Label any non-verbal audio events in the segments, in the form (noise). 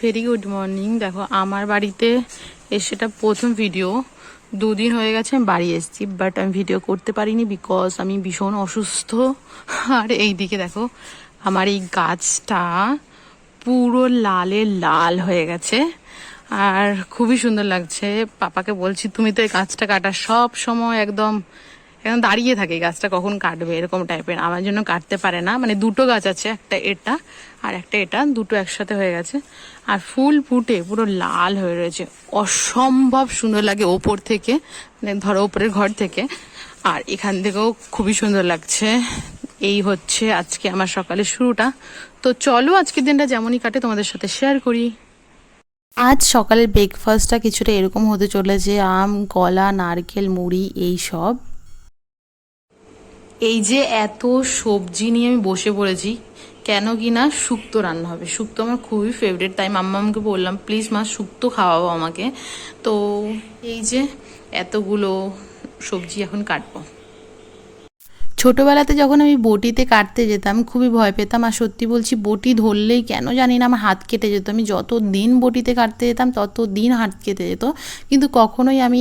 Very good morning দেখো, আমার বাড়িতে এসেটা প্রথম ভিডিও দুদিন হয়ে গেছে আমি বাড়ি এসেছি বাট আমি ভিডিও করতে পারিনি বিকজ আমি ভীষণ অসুস্থ। আর এই দিকে দেখো, আমার এই গাছটা পুরো লালে লাল হয়ে গেছে। আর খুবই সুন্দর লাগছে। পাপাকে বলছি, তুমি তো এই গাছটা কাটা সব সময় একদম একদম দাঁড়িয়ে থাকে, গাছটা কখন কাটবে এরকম টাইপের আমার জন্য কাটতে পারে না। মানে দুটো গাছ আছে, একটা এটা আর একটা এটা, দুটো একসাথে হয়ে গেছে। আর ফুল ফুটে, পুরো লাল হয়ে রয়েছে। অসম্ভব সুন্দর লাগে ওপর থেকে মানে ধরো ওপরের ঘর থেকে। আর এখান থেকেও খুবই সুন্দর লাগছে। এই হচ্ছে আজকে আমার সকালের শুরুটা। তো চলো আজকের দিনটা যেমনই কাটে, তোমাদের সাথে শেয়ার করি। আজ সকালের ব্রেকফাস্টটা কিছুটা এরকম হতে চলেছে। আম, কলা, নারকেল, মুড়ি, এই সব। এই যে এত সবজি নিয়ে আমি বসে পড়েছি, কেন কি না শুক্তো রান্না হবে। শুক্তো আমার খুবই ফেভারিট তাই মাম্মামকে বললাম প্লিজ মা, শুক্তো খাওয়াবো আমাকে। তো এই যে এতগুলো সবজি এখন কাটবো। ছোটবেলাতে যখন আমি বটিতে কাটতে যেতাম, খুবই ভয় পেতাম। আর সত্যি বলছি, বটি ধরলেই কেন জানি না, আমার হাত কেটে যেত। আমি যত দিন বটিতে কাটতে যেতাম তত দিন হাত কেটে যেত। কিন্তু কখনোই আমি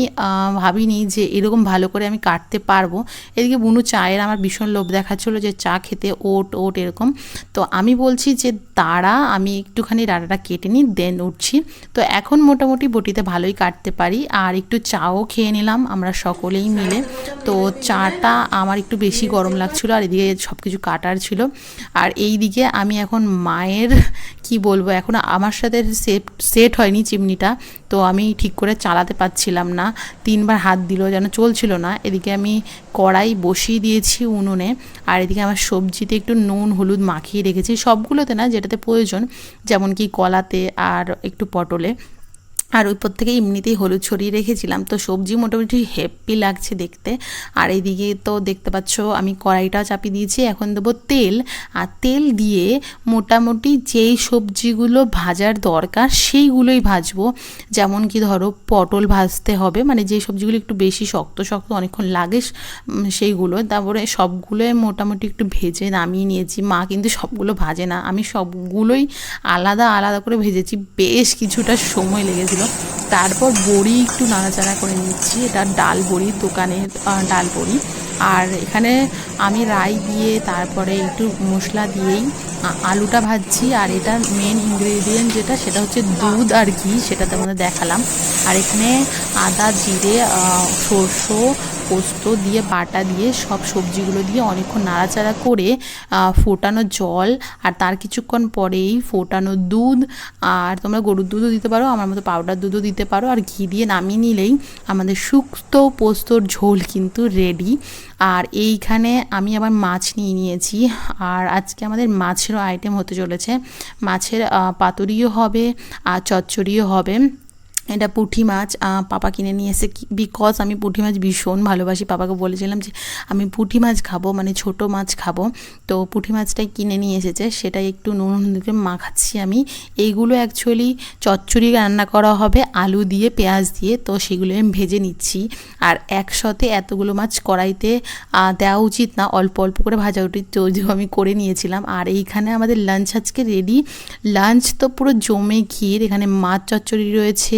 ভাবিনি যে এরকম ভালো করে আমি কাটতে পারব। এদিকে বুনু চায়ের আমার ভীষণ লোভ দেখাচ্ছিলো যে চা খেতে ওট ওট এরকম। তো আমি বলছি যে তারা আমি একটুখানি ডাঁটাটা কেটে নিই দেন উঠছি। তো এখন মোটামুটি বটিতে ভালোই কাটতে পারি। আর একটু চাও খেয়ে নিলাম, আমরা সকলেই মিলে। তো চাটা আমার একটু বেশি গরম লাগছিল, আর এদিকে সব কিছু কাটার ছিল। আর এই দিকে আমি এখন মায়ের কি বলব? এখন আমার সাথে সেট সেট হয়নি চিমনিটা, তো আমি ঠিক করে চালাতে পারছিলাম না। তিনবার হাত দিল, যেন চলছিল না। এদিকে আমি কড়াই বসিয়ে দিয়েছি উনুনে, আর এদিকে আমার সবজিতে একটু নুন, হলুদ মাখিয়ে রেখেছি। সবগুলোতে না, যেটাতে প্রয়োজন যেমন কি কলাতে আর একটু পটলে। আর ওই থেকে এমনিতেই হলুদ ছড়িয়ে রেখেছিলাম। তো সবজি মোটামুটি হেপি লাগছে দেখতে। আর এইদিকে তো দেখতে পাচ্ছ, আমি কড়াইটাও চাপিয়ে দিয়েছি, এখন দেবো তেল। আর তেল দিয়ে মোটামুটি যেই সবজিগুলো ভাজার দরকার, সেইগুলোই ভাজবো। যেমন কি ধরো, পটল ভাজতে হবে মানে যে সবজিগুলো একটু বেশি শক্ত শক্ত অনেকক্ষণ লাগে সেইগুলো। তারপরে সবগুলোই মোটামুটি একটু ভেজে নামিয়ে নিয়েছি। মা কিন্তু সবগুলো ভাজে না, আমি সবগুলোই আলাদা আলাদা করে ভেজেছি। বেশ কিছুটা সময় লেগেছিল। তারপর বড়ি একটু নাড়াচাড়া করে নিচ্ছি। এটা ডাল বড়ি, দোকানের ডাল বড়ি। আর এখানে আমি রাই দিয়ে, তারপরে একটু মশলা দিয়েই আলুটা ভাজছি। আর এটা মেন ইনগ্রেডিয়েন্ট যেটা, সেটা হচ্ছে দুধ আর ঘি সেটা তোমাদের দেখালাম। আর এখানে আদা, জিরে সরষে পোস্ত দিয়ে, বাটা দিয়ে, সব সবজিগুলো দিয়ে অনেকক্ষণ নাড়াচাড়া করে ফোটানো জল আর তার কিছুক্ষণ পরেই ফোটানো দুধ। আর তোমরা গরুর দুধও দিতে পারো, আমার মতো পাউডার দুধও দিতে পারো। আর ঘি দিয়ে নামিয়ে নিলেই আমাদের শুক্তো পোস্তর ঝোল কিন্তু রেডি আর এইখানে আমি আবার মাছ নিয়ে নিয়েছি। আর আজকে আমাদের মাছেরও আইটেম হতে চলেছে। মাছের পাতুরিও হবে, আর চচ্চড়িও হবে। এটা পুঁটি মাছ পাপা কিনে নিয়ে এসে বিকজ আমি পুঁটি মাছ ভীষণ ভালোবাসি, পাপাকে বলেছিলাম যে আমি পুঁটি মাছ খাব মানে ছোট মাছ খাব। তো পুঁটি মাছটাই কিনে নিয়ে এসেছে, সেটাই একটু নুন হলুদ মাখাচ্ছি আমি। এইগুলো অ্যাকচুয়ালি চচ্চড়ি রান্না করা হবে, আলু দিয়ে, পেঁয়াজ দিয়ে, তো সেগুলো আমি ভেজে নিচ্ছি। আর একসাথে এতগুলো মাছ কড়াইতে দেওয়া উচিত না, অল্প অল্প করে ভাজা উচিত যদিও আমি করে নিয়েছিলাম। আর এইখানে আমাদের লাঞ্চ আজকে রেডি লাঞ্চ তো পুরো জমে ক্ষীর, এখানে মাছ চচ্চড়ি রয়েছে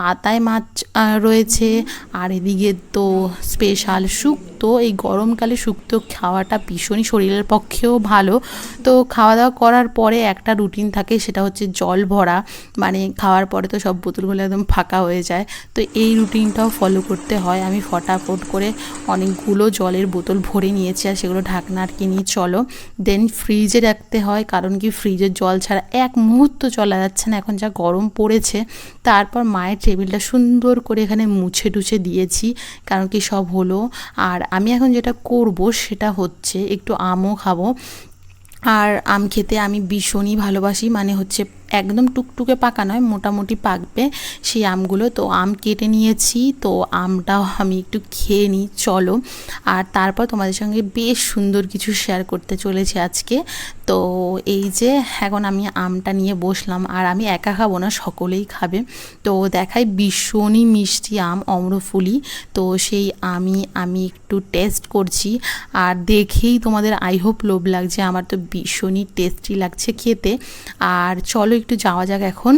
পাতায় মাছ রয়েছে। আর এদিকে তো স্পেশাল শুক্তো এই গরমকালে শুক্তো খাওয়াটা ভীষণই শরীরের পক্ষেও ভালো। তো খাওয়া দাওয়া করার পরে একটা রুটিন থাকে, সেটা হচ্ছে জল ভরা। মানে খাওয়ার পরে তো সব বোতলগুলো একদম ফাঁকা হয়ে যায়। তো এই রুটিনটাও ফলো করতে হয়। আমি ফটাফট করে অনেকগুলো জলের বোতল ভরে নিয়েছি আর সেগুলো ঢাকনা আটকে নিয়ে চলো। দেন ফ্রিজে রাখতে হয়, কারণ কি ফ্রিজের জল ছাড়া এক মুহূর্ত চলা যাচ্ছে না। এখন যা গরম পড়েছে, তারপর মায়ের টেবিলটা সুন্দর করে এখানে মুছে টুছে দিয়েছি, কারণ কি সব হলো। আর আমি এখন যেটা করব সেটা হচ্ছে একটু আমও খাব। আর আম খেতে আমি ভীষণই ভালোবাসি মানে হচ্ছে একদম টুকটুকে পাকা নয়, মোটামুটি পাকবে সেই আমগুলো। তো আম কেটে নিয়েছি, তো আমটাও আমি একটু খেয়ে নিই, চলো। আর তারপর তোমাদের সঙ্গে বেশ সুন্দর কিছু শেয়ার করতে চলেছি আজকে। তো এই যে এখন আমি আমটা নিয়ে বসলাম, আর আমি একা খাব না, সকলেই খাবে। তো দেখাই ভীষণই মিষ্টি আম, অম্রফুলি। তো সেই আমি আমি একটু টেস্ট করছি, আর দেখেই তোমাদের আই হোপ লোভ লাগছে, আমার তো ভীষণই টেস্টি লাগছে খেতে। আর চলো একটু যাওয়া যাক এখন।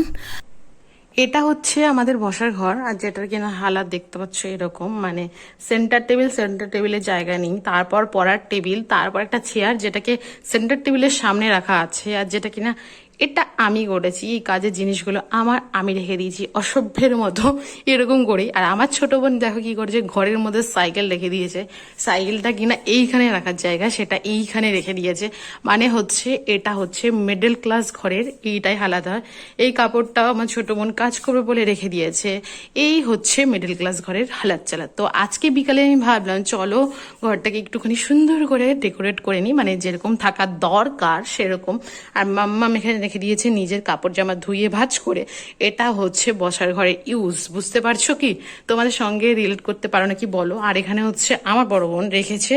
এটা হচ্ছে আমাদের বসার ঘর, আর যেটার কিনা হালাত দেখতে পাচ্ছ এরকম। মানে সেন্টার টেবিল সেন্টার টেবিলের জায়গা নেই। তারপর পড়ার টেবিল, তারপর একটা চেয়ার যেটাকে সেন্টার টেবিলের সামনে রাখা আছে, আর যেটা কিনা এটা আমি করেছি, এই কাজের জিনিসগুলো আমার আমি রেখে দিয়েছি, অসভ্যের মতো। এরকম করেই। আর আমার ছোট বোন দেখো কি করেছে, ঘরের মধ্যে সাইকেল রেখে দিয়েছে। সাইকেলটা কিনা এইখানে রাখার জায়গা, সেটা এইখানে রেখে দিয়েছে। মানে হচ্ছে, এটা হচ্ছে মিডল ক্লাস ঘরের, এইটাই হয়। এই কাপড়টাও আমার ছোট বোন কাজ করবে বলে রেখে দিয়েছে। এই হচ্ছে মিডল ক্লাস ঘরের হালাত চালাত। তো আজকে বিকালে আমি ভাবলাম, চলো ঘরটাকে একটুখানি সুন্দর করে ডেকোরেট করে নিই। মানে যেরকম থাকা দরকার, সেরকম। আর মাম্মা এখানে রেখে দিয়েছে, নিজের কাপড় জামা ধুয়ে ভাজ করে। এটা হচ্ছে বসার ঘরে ইউজ বুঝতে পারছ কি? তোমাদের সঙ্গে রিলেট করতে পারো নাকি বলো? আর এখানে হচ্ছে আমার বড় বোন রেখেছে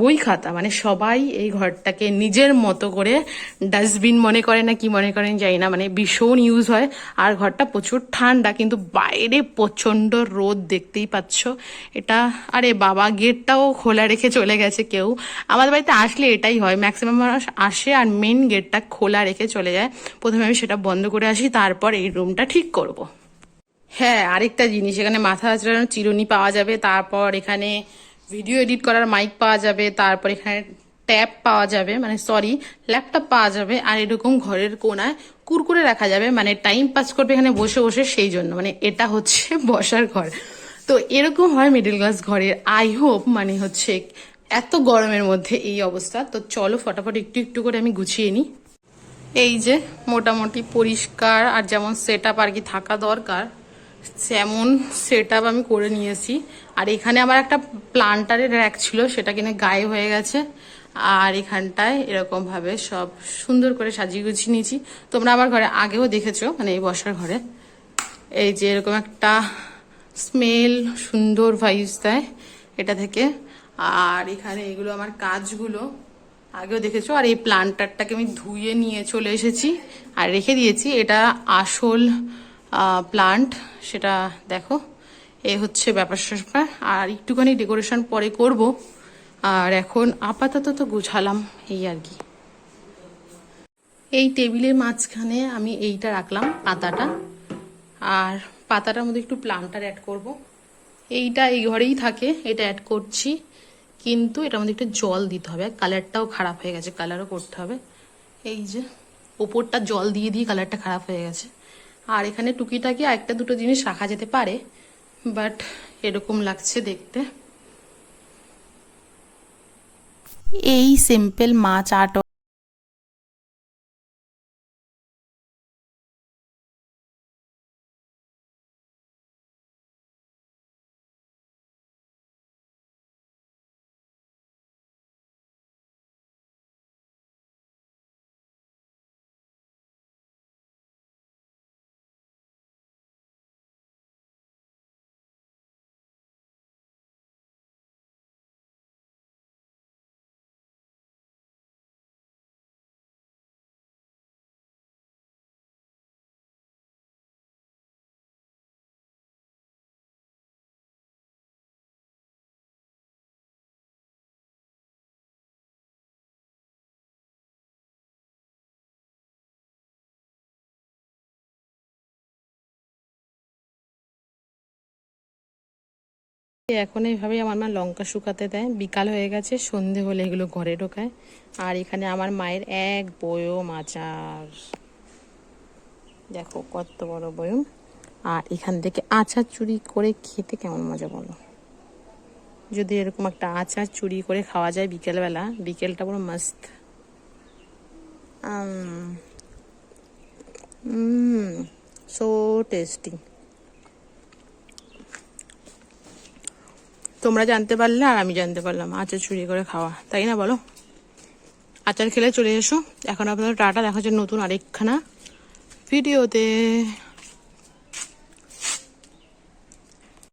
বই খাতা মানে সবাই এই ঘরটাকে নিজের মতো করে ডাস্টবিন মনে করে না কি মনে করেন জানি না মানে ভীষণ ইউজ হয়। আর ঘরটা প্রচুর ঠান্ডা, কিন্তু বাইরে প্রচণ্ড রোদ দেখতেই পাচ্ছ। এটা, আরে বাবা, গেটটাও খোলা রেখে চলে গেছে কেউ। আমাদের বাড়িতে আসলে এটাই হয় ম্যাক্সিমাম মানুষ আসে আর মেন গেটটা খোলা রেখে চলে যায়। প্রথমে আমি সেটা বন্ধ করে আসি, তারপর এই রুমটা ঠিক করব। হ্যাঁ আরেকটা জিনিস, এখানে মাথা চিরুনি পাওয়া যাবে, তারপর এখানে ভিডিও এডিট করার মাইক পাওয়া যাবে, তারপর এখানে ট্যাব পাওয়া যাবে মানে সরি ল্যাপটপ পাওয়া যাবে, আর এরকম ঘরের কোনায় কুরকুরে রাখা যাবে মানে টাইম পাস করবে এখানে বসে বসে সেই জন্য মানে এটা হচ্ছে (laughs) বসার ঘর। তো এরকম হয় মিডিল ক্লাস ঘরের আই হোপ মানে হচ্ছে এত গরমের মধ্যে এই অবস্থা। তো চলো ফটাফট একটু একটু করে আমি গুছিয়ে নিই। এই যে মোটামুটি পরিষ্কার, আর যেমন সেট আপ আর কি থাকা দরকার। যেমন সেট আমি করে নিয়েছি। আর এখানে আমার একটা প্লান্টারের র্যাক ছিল, সেটা কিনে গায়ে হয়ে গেছে। আর এখানটায় এরকম ভাবে সব সুন্দর করে সাজিয়ে গুছিয়ে নিয়েছি। তোমরা আমার ঘরে আগেও দেখেছ মানে এই বসার ঘরে। এই যে এরকম একটা স্মেল সুন্দর ভাইস দেয় এটা থেকে। আর এখানে এগুলো আমার কাজগুলো, আগেও দেখেছ? আর এই প্লান্টারটাকে আমি ধুয়ে নিয়ে চলে এসেছি। আর রেখে দিয়েছি। এটা আসল প্লান্ট সেটা দেখো। এ হচ্ছে ব্যাপার স্যাপার। আর একটুখানি ডেকোরেশন পরে করব। আর এখন আপাতত তো গুছালাম, এই আর কি। এই টেবিলের মাঝখানে আমি এইটা রাখলাম, পাতাটা। আর পাতাটার মধ্যে একটু প্লান্টার অ্যাড করব। এইটা এই ঘরেই থাকে, এটা অ্যাড করছি। কিন্তু এটার মধ্যে একটু জল দিতে হবে। কালারটাও খারাপ হয়ে গেছে কালারও করতে হবে। এই যে, ওপরটা জল দিয়ে দিয়ে কালারটা খারাপ হয়ে গেছে। আর এখানে টুকিটাকি একটা দুটো জিনিস রাখা যেতে পারে, বাট এরকম লাগছে দেখতে। এই সিম্পল মাছ আর্ট এখন এইভাবেই আমার মা লঙ্কা শুকাতে দেয়। বিকাল হয়ে গেছে, সন্ধে হলে এগুলো ঘরে ঢোকায়। আর এখানে আমার মায়ের এক বয়ম আচার। দেখো কত বড় বয়ম। আর এখান থেকে আচার চুরি করে খেতে কেমন মজা বলো। যদি এরকম একটা আচার চুরি করে খাওয়া যায় বিকেলবেলা, বিকেলটা পুরো মাস্ত সো টেস্টি তোমরা জানতে পারলে আর আমি জানতে পারলাম। আচার চুরি করে খাওয়া, তাই না বলো? আচার খেলে চলে এসো। এখন আপনার টাটা, দেখা হচ্ছে নতুন আরেকখানা ভিডিওতে।